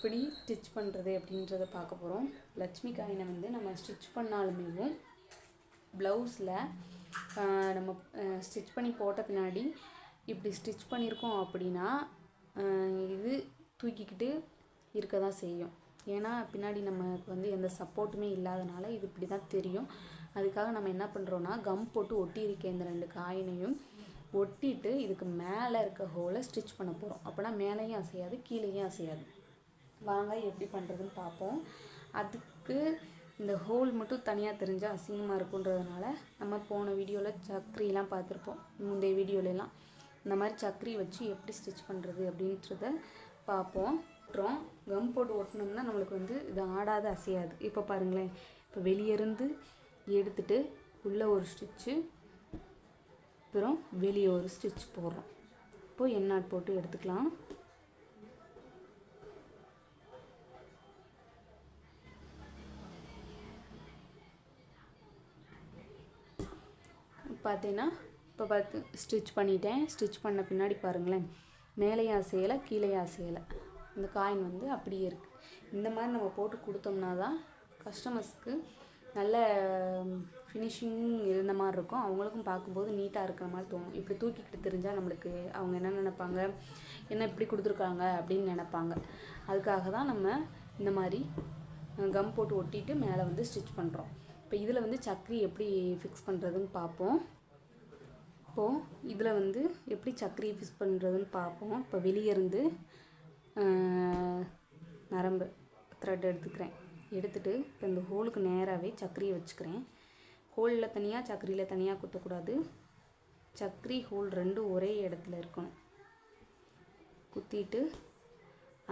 எப்படி ஸ்டிச் பண்ணுறது அப்படின்றத பார்க்க போகிறோம் லட்சுமி காயினை வந்து நம்ம ஸ்டிச் பண்ணாலுமேவும் ப்ளவுஸில் நம்ம ஸ்டிச் பண்ணி போட்ட பின்னாடி இப்படி ஸ்டிச் பண்ணியிருக்கோம் அப்படின்னா இது தூக்கிக்கிட்டு இருக்க தான் செய்யும். ஏன்னா பின்னாடி நமக்கு வந்து எந்த சப்போர்ட்டுமே இல்லாதனால இது இப்படி தான் தெரியும். அதுக்காக நம்ம என்ன பண்ணுறோன்னா கம் போட்டு ஒட்டியிருக்க இந்த ரெண்டு காயினையும் ஒட்டிட்டு இதுக்கு மேலே இருக்க ஹோலை ஸ்டிச் பண்ண போகிறோம் அப்போனா மேலேயும் அசையாது கீழேயும் அசையாது. வாங்க எப்படி பண்ணுறதுன்னு பார்ப்போம். அதுக்கு இந்த ஹோல் மட்டும் தனியாக தெரிஞ்சால் அசிங்கமாக இருக்குன்றதுனால நம்ம போன வீடியோவில் சக்கரிலாம் பார்த்துருப்போம். முந்தைய வீடியோலலாம். இந்த மாதிரி சக்கரி வச்சு எப்படி ஸ்டிச் பண்ணுறது அப்படின்றத பார்ப்போம். அப்புறம் கம் போட்டு ஒட்டினோம்னா நம்மளுக்கு வந்து இது ஆடாது அசையாது. இப்போ பாருங்களேன். இப்போ வெளியேருந்து எடுத்துகிட்டு எடுத்துட்டு உள்ளே ஒரு ஸ்டிச்சு அப்புறம் வெளியே ஒரு ஸ்டிச் போடுறோம். இப்போது எண்ணாட் போட்டு எடுத்துக்கலாம். பார்த்தீங்கன்னா இப்போ பார்த்து ஸ்டிச் பண்ணிட்டேன். ஸ்டிச் பண்ண பின்னாடி பாருங்களேன். மேலேயா அசையலை கீழேயா அசையலை இந்த காயின் வந்து அப்படியே இருக்குது இந்த மாதிரி நம்ம போட்டு கொடுத்தோம்னா தான் கஸ்டமர்ஸ்க்கு நல்ல ஃபினிஷிங் இருந்த மாதிரி இருக்கும். அவங்களுக்கும் பார்க்கும்போது நீட்டாக இருக்கிற மாதிரி தோணும். இப்படி தூக்கிக்கிட்டு தெரிஞ்சால் நம்மளுக்கு அவங்க என்ன நினைப்பாங்க? என்ன இப்படி கொடுத்துருக்காங்க? அப்படின்னு நினைப்பாங்க. அதுக்காக தான் நம்ம இந்த மாதிரி கம் போட்டு ஒட்டிட்டு மேலே வந்து ஸ்டிச் பண்ணுறோம் இப்போ இதில் வந்து சக்கரி எப்படி ஃபிக்ஸ் பண்ணுறதுன்னு பார்ப்போம். இப்போது இதில் வந்து எப்படி சக்கரி ஃபிக்ஸ் பண்ணுறதுன்னு பார்ப்போம். இப்போ வெளியே இருந்து நரம்பு த்ரெட் எடுத்துக்கிறேன். எடுத்துகிட்டு இப்போ இந்த ஹோலுக்கு நேராகவே சக்கரியை வச்சுக்கிறேன். ஹோலில் தனியாக சக்கரியில் தனியாக குத்தக்கூடாது. சக்கரி ஹோல் ரெண்டும் ஒரே இடத்துல இருக்கணும். குத்திட்டு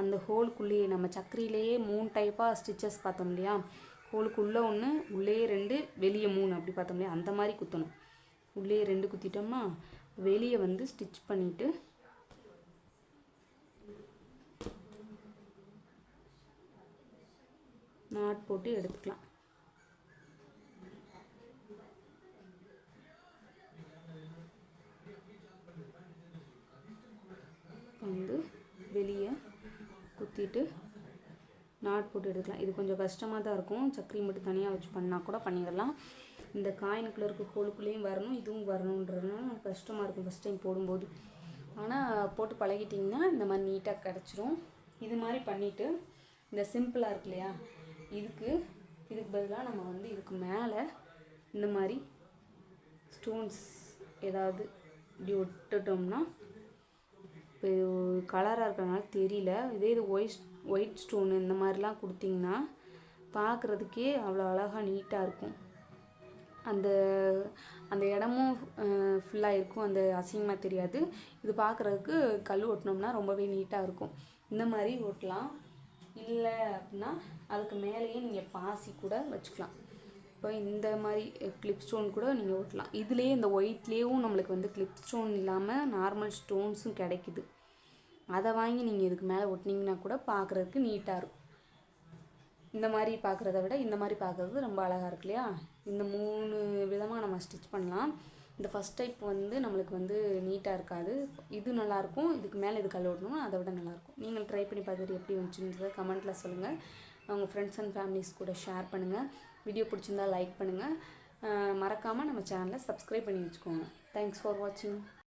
அந்த ஹோலுக்குள்ளேயே நம்ம சக்கரியிலேயே மூணு டைப்பாக ஸ்டிச்சஸ் பார்த்தோம் இல்லையா? ஹோலுக்குள்ளே ஒன்று உள்ளேயே ரெண்டு வெளியே மூணு அப்படி பார்த்தோம் இல்லையா? அந்த மாதிரி குத்தணும். உள்ளேயே ரெண்டு குத்திட்டோம்னா வெளியே வந்து ஸ்டிச் பண்ணிவிட்டு நாட் போட்டு எடுத்துக்கலாம். வந்து வெளியே குத்திட்டு நாட் போட்டு எடுக்கலாம். இது கொஞ்சம் கஷ்டமாக தான் இருக்கும். சக்கரி மட்டும் தனியாக வச்சு பண்ணால் கூட பண்ணிடலாம். இந்த காயினுக்குள்ளே இருக்க ஹோலுக்குள்ளேயும் வரணும் இதுவும் வரணுன்றதுனால கஷ்டமாக இருக்கும் ஃபஸ்ட் டைம் போடும்போது. ஆனால் போட்டு பழகிட்டிங்கன்னா இந்த மாதிரி நீட்டாக கிடச்சிரும். இது மாதிரி பண்ணிவிட்டு இந்த சிம்பிளாக இருக்கு இல்லையா? இதுக்கு இதுக்கு பதிலாக நம்ம வந்து இதுக்கு மேலே இந்த மாதிரி ஸ்டோன்ஸ் ஏதாவது இப்படி விட்டுட்டோம்னா இப்போ கலராக இருக்கிறனால தெரியல. இதே இது ஒயிட் ஒயிட் ஸ்டோனு இந்த மாதிரிலாம் கொடுத்தீங்கன்னா பார்க்குறதுக்கே அவ்வளோ அழகாக நீட்டாக இருக்கும். அந்த அந்த இடமும் ஃபுல்லாக இருக்கும். அந்த அசிங்கமாக தெரியாது. இது பார்க்குறதுக்கு கல் ஒட்டினோம்னா ரொம்பவே நீட்டாக இருக்கும். இந்த மாதிரி ஒட்டலாம். இல்லை அப்படின்னா அதுக்கு மேலேயே நீங்கள் பாசி கூட வச்சுக்கலாம். இப்போ இந்த மாதிரி கிளிப் ஸ்டோன் கூட நீங்கள் ஒட்டலாம் இதுலேயே இந்த ஒயிட்லேயும் நம்மளுக்கு வந்து கிளிப் ஸ்டோன் இல்லாமல் நார்மல் ஸ்டோன்ஸும் கிடைக்குது. அதை வாங்கி நீங்கள் இதுக்கு மேலே ஒட்டினீங்கன்னா கூட பார்க்குறதுக்கு நீட்டாக இருக்கும். இந்த மாதிரி பார்க்குறத விட இந்த மாதிரி பார்க்குறது ரொம்ப அழகாக இருக்கு இல்லையா? இந்த மூணு விதமாக நம்ம ஸ்டிச் பண்ணலாம். இந்த ஃபஸ்ட் டைப் வந்து நம்மளுக்கு வந்து நீட்டாக இருக்காது. இது நல்லாயிருக்கும் இதுக்கு மேலே இது கல் ஓட்டணும் அதை விட நல்லாயிருக்கும் நீங்கள் ட்ரை பண்ணி பார்த்துட்டு எப்படி வந்துச்சுன்றதை கமெண்ட்டில் சொல்லுங்கள் உங்கள் ஃப்ரெண்ட்ஸ் அண்ட் ஃபேமிலிஸ் கூட ஷேர் பண்ணுங்கள் வீடியோ பிடிச்சிருந்தா லைக் பண்ணுங்கள் மறக்காமல் நம்ம சேனலை சப்ஸ்கிரைப் பண்ணி வச்சுக்கோங்க. தேங்க்ஸ் ஃபார் வாட்சிங்